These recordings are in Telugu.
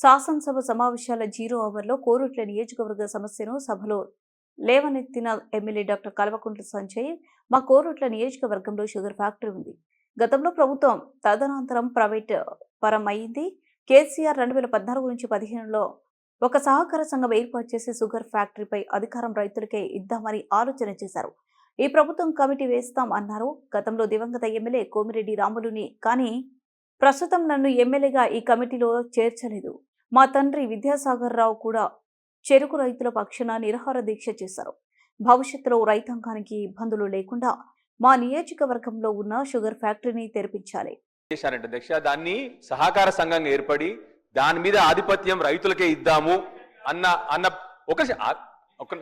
శాసనసభ సమావేశాల జీరో అవర్లో కోరుట్ల నియోజకవర్గ సమస్యను సభలో లేవనెత్తిన ఎమ్మెల్యే డాక్టర్ కల్వకుంట్ల సంజయ్ మా కోరుట్ల నియోజకవర్గంలో షుగర్ ఫ్యాక్టరీ ఉంది. గతంలో ప్రభుత్వం తదనంతరం ప్రైవేట్ పరం అయింది కేసీఆర్ రెండు వేల పద్నాలుగు నుంచి పదిహేనులో ఒక సహకార సంఘం ఏర్పాటు చేసి షుగర్ ఫ్యాక్టరీపై అధికారం రైతులకే ఇద్దామని ఆలోచన చేశారు. ఈ ప్రభుత్వం కమిటీ వేస్తాం అన్నారు. గతంలో దివంగత ఎమ్మెల్యే కోమిరెడ్డి రాములుని కానీ ప్రస్తుతం నన్ను ఎమ్మెల్యేగా ఈ కమిటీలో చేర్చలేదు. మా తండ్రి విద్యాసాగర్ రావు కూడా చెరుకు రైతుల పక్షాన నిరహార దీక్ష చేశారు. భవిష్యత్తులో రైతాంగానికి ఇబ్బందులు లేకుండా మా నియోజకవర్గంలో ఉన్న షుగర్ ఫ్యాక్టరీని తెరిపించాలి. చేశారంట అధ్యక్ష దాన్ని సహకార సంఘంగా ఏర్పడి దాని మీద ఆధిపత్యం రైతులకే ఇద్దాము అన్న అన్న ఒక ఒక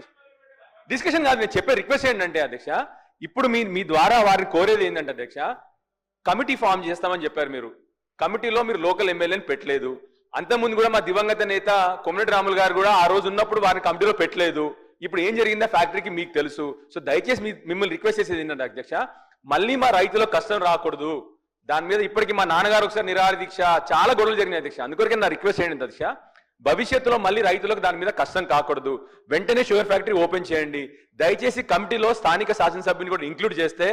డిస్కషన్ కాదు నేను చెప్పే రిక్వెస్ట్ ఏంటంటే అధ్యక్ష ఇప్పుడు మీ మీ ద్వారా వారిని కోరేది ఏంటంటే అధ్యక్ష కమిటీ ఫామ్ చేస్తామని చెప్పారు మీరు. కమిటీలో మీరు లోకల్ ఎమ్మెల్యేని పెట్టలేదు. అంతకుముందు కూడా మా దివంగత నేత కొమ్మరెడ్డి రాములు గారు కూడా ఆ రోజు ఉన్నప్పుడు వారిని కమిటీలో పెట్టలేదు. ఇప్పుడు ఏం జరిగిందో? ఫ్యాక్టరీకి మీకు తెలుసు. సో దయచేసి మీ మిమ్మల్ని రిక్వెస్ట్ చేసేది ఏంటంటే అధ్యక్ష మళ్ళీ మా రైతులో కష్టం రాకూడదు. దాని మీద ఇప్పటికి మా నాన్నగారు ఒకసారి నిరాహార దీక్ష చాలా గొడవలు జరిగినాయి అధ్యక్ష. అందుకొరకే నా రిక్వెస్ట్ చేయండి అధ్యక్ష భవిష్యత్తులో మళ్ళీ రైతులకు దాని మీద కష్టం కాకూడదు. వెంటనే షుగర్ ఫ్యాక్టరీ ఓపెన్ చేయండి. దయచేసి కమిటీలో స్థానిక శాసనసభ్యుని కూడా ఇంక్లూడ్ చేస్తే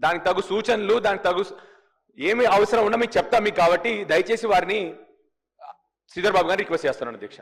దానికి తగు సూచనలు దానికి తగు ఏమి అవసరం ఉన్నా మీకు చెప్తా మీకు కాబట్టి దయచేసి వారిని శ్రీధర్ బాబు గారిని రిక్వెస్ట్ చేస్తున్నాను అధ్యక్ష